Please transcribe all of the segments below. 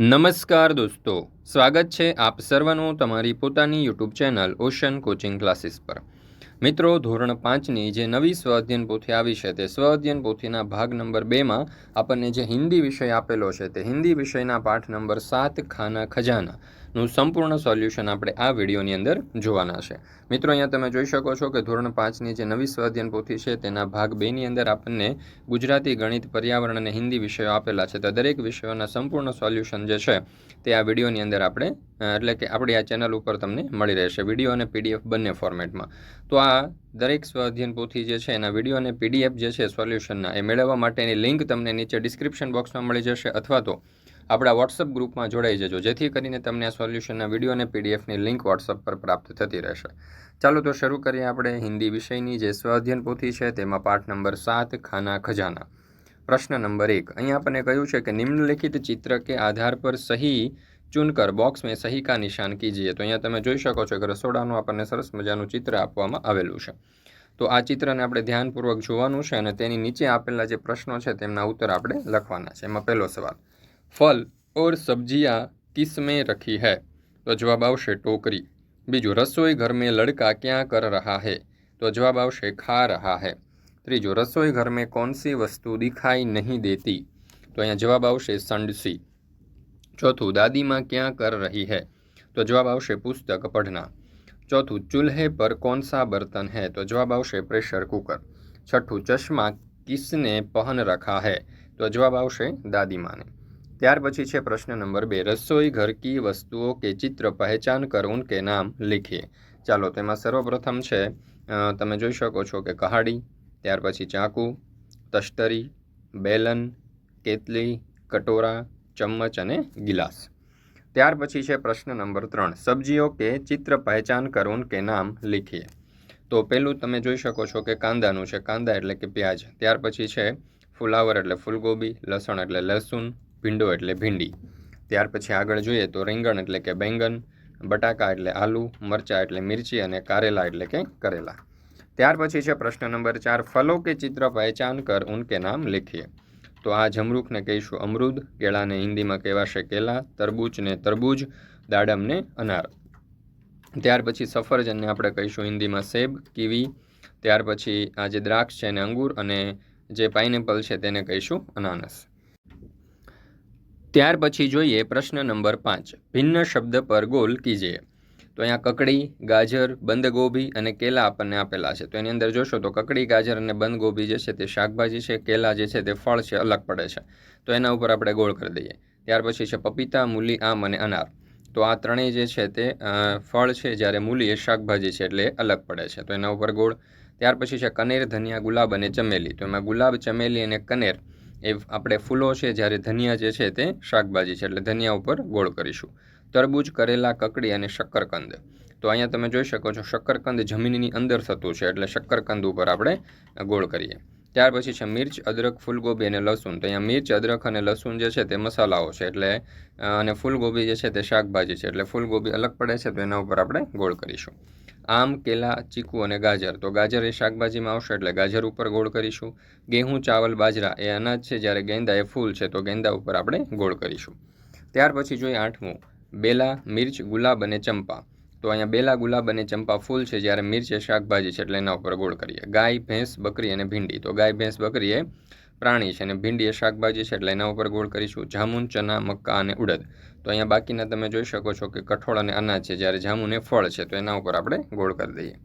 નમસ્કાર દોસ્તો, સ્વાગત છે આપ સર્વનું તમારી પોતાની YouTube channel ocean coaching classes પર. મિત્રો, ધોરણ પાંચની જે નવી સ્વ અધ્યયન પોથી આવી છે તે સ્વ અધ્યયન પોથીના ભાગ નંબર બેમાં આપણને જે હિન્દી વિષય આપેલો છે તે હિન્દી વિષયના પાઠ નંબર સાત, ખાના ખજાનાનું સંપૂર્ણ સોલ્યુશન આપણે આ વિડીયોની અંદર જોવાના છે. મિત્રો, અહીંયા તમે જોઈ શકો છો કે ધોરણ પાંચની જે નવી સ્વ પોથી છે, તેના ભાગ બેની અંદર આપણને ગુજરાતી, ગણિત, પર્યાવરણ અને હિન્દી વિષયો આપેલા છે. તો દરેક વિષયોના સંપૂર્ણ સોલ્યુશન જે છે, તે આ વિડીયોની અંદર આપણે એટલે કે આપણી આ ચેનલ ઉપર તમને મળી રહેશે. વીડિયો અને પીડીએફ બંને ફોર્મેટમાં. તો આ દરેક સ્વ પોથી જે છે, એના વીડિયો અને પીડીએફ જે છે, સોલ્યુશનના, એ મેળવવા માટેની લિંક તમને નીચે ડિસ્ક્રિપ્શન બોક્સમાં મળી જશે અથવા તો આપણા વોટ્સઅપ ગ્રુપમાં જોડાઈ જજો. જેથી કરીને તમને આ સોલ્યુશનના વીડિયો અને પીડીએફની લિંક વોટ્સઅપ પર પ્રાપ્ત થતી રહેશે. ચાલો તો શરૂ કરીએ આપણે હિન્દી વિષયની જે સ્વ પોથી છે તેમાં પાઠ નંબર સાત, ખાના ખજાના. પ્રશ્ન નંબર એક. અહીંયા આપણને કહ્યું છે કે નિમ્નલિખિત ચિત્ર કે આધાર પર સહી ચૂનકર બોક્સ મેં સહી કા નિશાન કીજીએ. તો અહીંયા તમે જોઈ શકો છો કે રસોડાનું આપણને સરસ મજાનું ચિત્ર આપવામાં આવેલું છે. તો આ ચિત્રને આપણે ધ્યાનપૂર્વક જોવાનું છે અને તેની નીચે આપેલા જે પ્રશ્નો છે તેમના ઉત્તર આપણે લખવાના છે. એમાં પહેલો સવાલ. फल और सब्ज़ियाँ किसमें रखी है? तो जवाब आवश्य टोकरी। बीजू रसोई घर में लड़का क्या कर रहा है? तो जवाब आवश्य खा रहा है। तीजू रसोई घर में कौन सी वस्तु दिखाई नहीं देती? तो अँ जवाब आशे संडसी। चौथू, दादी माँ क्या कर रही है? तो जवाब आवश्य पुस्तक पढ़ना। चौथू, चूल्हे पर कौन सा बर्तन है? तो जवाब आशे प्रेशर कुकर। छठू, चश्मा किसने पहन रखा है? तो जवाब आवश्य दादी माँ ने। ત્યાર પછી છે પ્રશ્ન નંબર બે. રસોઈ, ઘર કી વસ્તુઓ કે ચિત્ર પહેચાન કર કે નામ લીખીએ ચાલો, તેમાં સર્વપ્રથમ છે તમે જોઈ શકો છો કે કહાડી, ત્યાર પછી ચાકુ તશ્તરી બેલન કેતલી કટોરા ચમ્મચ અને ગિલાસ. ત્યાર પછી છે પ્રશ્ન નંબર ત્રણ. સબ્જીઓ કે ચિત્ર પહેચાન કર કે નામ લીખીએ તો પહેલું તમે જોઈ શકો છો કે કાંદાનું છે. કાંદા એટલે કે પ્યાજ. ત્યાર પછી છે ફુલાવર એટલે ફૂલગોબી, લસણ એટલે લસણ ભીંડો એટલે ભીંડી. ત્યાર પછી આગળ જોઈએ તો રીંગણ એટલે કે બેંગન, બટાકા એટલે આલુ, મરચાં એટલે મિરચી અને કારેલા એટલે કે કરેલા. ત્યાર પછી છે પ્રશ્ન નંબર ચાર, ફલો કે ચિત્ર પહેચાન કર ઉનકે નામ લખીએ? તો આ જમરૂખને કહીશું અમૃદ, કેળાને હિન્દીમાં કહેવાશે કેલા, તરબૂચને તરબૂજ, દાડમને અનાર. ત્યાર પછી સફરજનને આપણે કહીશું હિન્દીમાં સેબ, કીવી. ત્યાર પછી આ જે દ્રાક્ષ છે એને અંગૂર અને જે પાઇનેપલ છે તેને કહીશું અનાનસ. ત્યાર પછી જોઈએ પ્રશ્ન નંબર પાંચ. ભિન્ન શબ્દ પર ગોલ કીજીએ તો અહીંયા કકડી, ગાજર, બંદગોભી અને કેલા આપણને આપેલા છે. તો એની અંદર જોશો તો કકડી, ગાજર અને બંદગોભી જે છે તે શાકભાજી છે, કેલા જે છે તે ફળ છે, અલગ પડે છે. તો એના ઉપર આપણે ગોળ કરી દઈએ. ત્યાર પછી છે પપીતા, મૂલી, આમ અને અનાર. તો આ ત્રણેય જે છે તે ફળ છે જ્યારે મૂલી એ શાકભાજી છે એટલે અલગ પડે છે. તો એના ઉપર ગોળ. ત્યાર પછી છે કનેર, ધનિયા, ગુલાબ અને ચમેલી. તો એમાં ગુલાબ, ચમેલી અને કનેર એ આપણે ફૂલો છે, જ્યારે ધનિયા જે છે તે શાકભાજી છે, એટલે ધનિયા ઉપર ગોળ કરીશું. તરબૂચ, કરેલા કકડી અને શક્કરકંદ. તો અહીંયા તમે જોઈ શકો છો, શક્કરકંદ જમીનની અંદર થતું છે, એટલે શક્કરકંદ ઉપર આપણે ગોળ કરીએ. ત્યાર પછી છે મિર્ચ, અદરક ફૂલગોબી અને લસણ તો અહીંયા મિર્ચ, અદરક અને લસણ જે છે તે મસાલાઓ છે, એટલે અને ફૂલગોબી જે છે તે શાકભાજી છે, એટલે ફૂલગોબી અલગ પડે છે, તો એના ઉપર આપણે ગોળ કરીશું. આમ, કેલા, ચીકુ અને ગાજર. તો ગાજર એ શાકભાજીમાં આવશે એટલે ગાજર ઉપર ગોળ કરીશું. ગેહું, ચાવલ, બાજરા એ અનાજ છે. જ્યારે ગેંદા એ ફૂલ છે, તો ગેંદા ઉપર આપણે ગોળ કરીશું. ત્યાર પછી જોઈએ આઠમું. બેલા, મિર્ચ, ગુલાબ અને ચંપા. તો અહીંયા બેલા, ગુલાબ અને ચંપા ફૂલ છે. જ્યારે મિર્ચ એ શાકભાજી છે, એટલે એના ઉપર ગોળ કરીએ. ગાય, ભેંસ, બકરી અને ભીંડી. તો ગાય, ભેંસ, બકરી એ પ્રાણી છે અને ભીંડી એ શાકભાજી છે એટલે એના ઉપર ગોળ કરીશું. જામુન, ચના, મક્કા અને ઉડદ. તો અહીંયા બાકીના તમે જોઈ શકો છો કે કઠોળ અને અનાજ છે. જ્યારે જામુન એ ફળ છે, તો એના ઉપર આપણે ગોળ કરી દઈએ.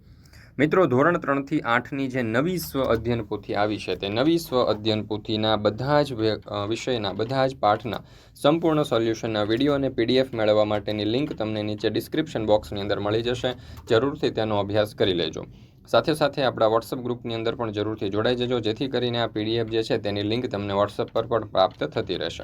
મિત્રો, ધોરણ ત્રણથી આઠની જે નવી સ્વ અધ્યયન પોથી આવી છે, તે નવી સ્વ અધ્યયન પોથીના બધા જ વિષયના, બધા જ પાઠના સંપૂર્ણ સોલ્યુશનના વીડિયો અને પીડીએફ મેળવવા માટેની લિંક તમને નીચે ડિસ્ક્રિપ્શન બોક્સની અંદર મળી જશે. જરૂરથી તેનો અભ્યાસ કરી લેજો. સાથે સાથે આપણા વોટ્સઅપ ગ્રુપની અંદર પણ જરૂરથી જોડાઈ જજો. જેથી કરીને આ પીડીએફ જે છે તેની લિંક તમને વોટ્સઅપ પર પણ પ્રાપ્ત થતી રહેશે.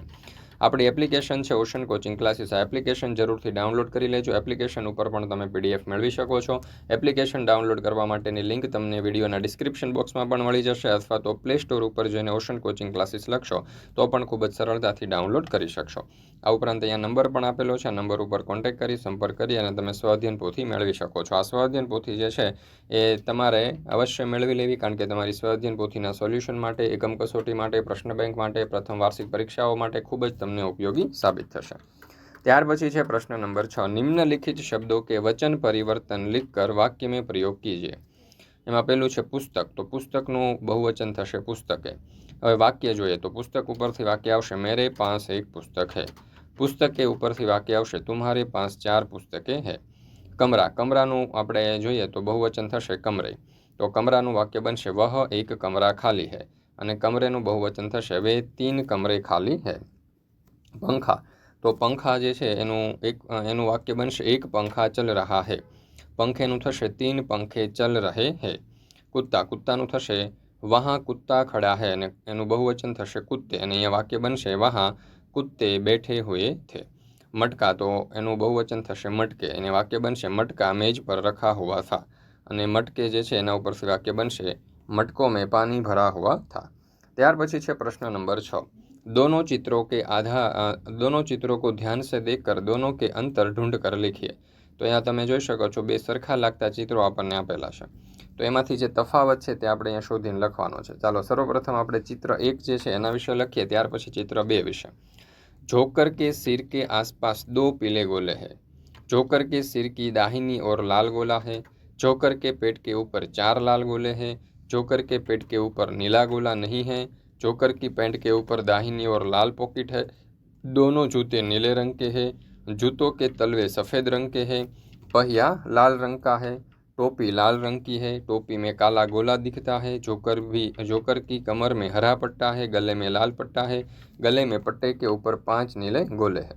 આપણી એપ્લિકેશન છે ઓશન કોચિંગ ક્લાસીસ આ એપ્લિકેશન જરૂરથી ડાઉનલોડ કરી લેજો. એપ્લિકેશન ઉપર પણ તમે પીડીએફ મેળવી શકો છો. એપ્લિકેશન ડાઉનલોડ કરવા માટેની લિંક તમને વિડીયોના ડિસ્ક્રિપ્શન બોક્સમાં પણ મળી જશે અથવા તો પ્લે સ્ટોર ઉપર જઈને ઓશન કોચિંગ ક્લાસીસ લખશો, તો પણ ખૂબ જ સરળતાથી ડાઉનલોડ કરી શકશો. આ ઉપરાંત અહીંયા નંબર પણ આપેલો છે. આ નંબર ઉપર કોન્ટેક્ટ કરી, સંપર્ક કરી અને તમે સ્વાધ્યન પોથી મેળવી શકો છો. આ સ્વાધ્યન પોથી જે છે, એ તમારે અવશ્ય મેળવી લેવી, કારણ કે તમારી સ્વાધ્યન પોથીના સોલ્યુશન માટે, એકમ કસોટી માટે, પ્રશ્ન બેંક માટે, પ્રથમ વાર્ષિક પરીક્ષાઓ માટે ખૂબ જ તમને ઉપયોગી સાબિત થશે. ત્યાર પછી છે પ્રશ્ન નંબર છ. નિમ્નલિખિત શબ્દો કે વચન પરિવર્તન લીખ કર વાક્ય મેં પ્રયોગ કીજે એમાં પહેલું છે પુસ્તક. તો પુસ્તકનું બહુવચન થશે પુસ્તકે. હવે વાક્ય જોઈએ. તો પુસ્તક ઉપરથી વાક્ય આવશે, મેરે પાસ એક પુસ્તક હે. પુસ્તકે ઉપરથી વાક્ય આવશે, તુમ્હારે પાસ ચાર પુસ્તકે હે. કમરા. કમરાનું આપણે જોઈએ તો બહુવચન થશે કમરે. તો કમરાનું વાક્ય બનશે, વહ એક કમરા ખાલી હે. અને કમરેનું બહુવચન થશે, વે તીન કમરે ખાલી હૈ. પંખા. તો પંખા જે છે એનું એક એનું વાક્ય બનશે, એક પંખા ચલ રહા હે. પંખેનું થશે તીન પંખે ચલ રહે હે. કુત્તા કુત્તાનું થશે, વહાં કુત્તા ખડા હે. અને એનું બહુવચન થશે કુત્તે અને અહીંયા વાક્ય બનશે, વહાં કુત્તે બેઠે હુએ થે. મટકા, તો એનું બહુવચન થશે, મટકે. અને વાક્ય બનશે, મટકા મેજ પર રખા હુઆ થા. અને મટકે જે છે એના ઉપર વાક્ય બનશે, મટકો મેં પાણી ભરા હુઆ થા. ત્યાર પછી છે પ્રશ્ન નંબર છ. दोनों चित्रों के आधार अ, दोनों चित्रों को ध्यान से देखकर दोनों के अंतर ढूंढ कर लिखिए તો અહીંયા તમે જોઈ શકો છો બે સરખા લાગતા ચિત્રો આપણને આપેલા છે તો એમાંથી જે તફાવત છે તે આપણે અહીંયા શોધીને લખવાનો છે ચાલો સર્વપ્રથમ આપણે ચિત્ર એક જે છે એના વિશે લખીએ ત્યાર પછી ચિત્ર બે વિશે जोकर के सिर के आसपास दो पीले गोले हैं जोकर के सिर की दाहिनी ओर लाल गोला है जोकर के पेट के ऊपर चार लाल गोले हैं जोकर के पेट के ऊपर नीला गोला नहीं है जोकर की पैंट के ऊपर दाहिनी ओर लाल पॉकेट है दोनों जूते नीले रंग के हैं जूतों के तलवे सफ़ेद रंग के हैं पहिया लाल रंग का है टोपी लाल रंग की है टोपी में काला गोला दिखता है जोकर भी जोकर की कमर में हरा पट्टा है गले में लाल पट्टा है गले में पट्टे के ऊपर પાંચ નીલે ગોલે है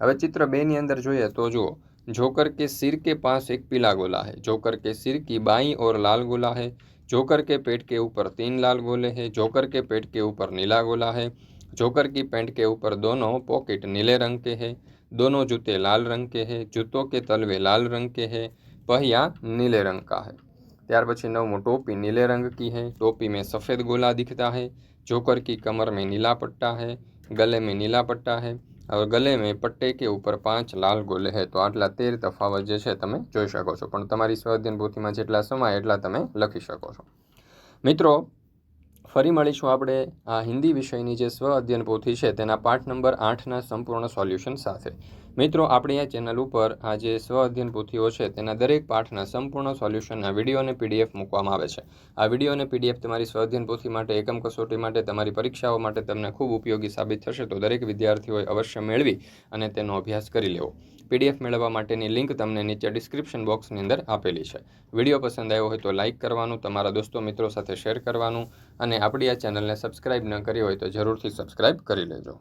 હવે ચિત્ર બેની અંદર જોઈએ તો જુઓ जोकर के सिर के पास एक पीला गोला है जोकर के सिर की बाईं ओर लाल गोला है जोकर के पेट के ऊपर तीन लाल गोले हैं जोकर के पेट के ऊपर नीला गोला है जोकर की पैंट के ऊपर दोनों पॉकेट नीले रंग के हैं दोनों जूते लाल रंग के हैं जूतों के तलवे लाल रंग के हैं पहिया नीले रंग का है ત્યાર પછી નવમું ટોપી नीले रंग की है टोपी में सफ़ेद गोला दिखता है जोकर की कमर में नीला पट्टा है गले में नीला पट्टा है હવે ગલે મેં પટ્ટે કે ઉપર પાંચ લાલ ગોલે હે, તો આટલા તેર તફાવત જે છે તમે જોઈ શકો છો. પણ તમારી સ્વાધ્યાયન પોથીમાં જેટલા સમાય એટલા તમે લખી શકો છો. મિત્રો ફરી મળીશું આપણે આ હિન્દી વિષયની જે સ્વ અધ્યયન પોથી છે તેના પાઠ નંબર આઠના સંપૂર્ણ સોલ્યુશન સાથે. મિત્રો, આપણી આ ચેનલ ઉપર આ જે સ્વ અધ્યયન પોથીઓ છે તેના દરેક પાઠના સંપૂર્ણ સોલ્યુશનના વીડિયો અને પીડીએફ મૂકવામાં આવે છે. આ વીડિયો અને પીડીએફ તમારી સ્વ અધ્યયન પોથી માટે, એકમ કસોટી માટે, તમારી પરીક્ષાઓ માટે તમને ખૂબ ઉપયોગી સાબિત થશે તો દરેક વિદ્યાર્થીઓએ અવશ્ય મેળવી અને તેનો અભ્યાસ કરી લેવો. પીડીએફ મેળવવા માટેની લિંક તમને નીચે ડિસ્ક્રિપ્શન બોક્સની અંદર આપેલી છે. વીડિયો પસંદ આવ્યો હોય તો લાઇક કરવાનું, તમારા દોસ્તો મિત્રો સાથે શેર કરવાનું અને આપણી આ ચેનલને સબસ્ક્રાઇબ ન કરી હોય તો જરૂરથી સબસ્ક્રાઇબ કરી લેજો.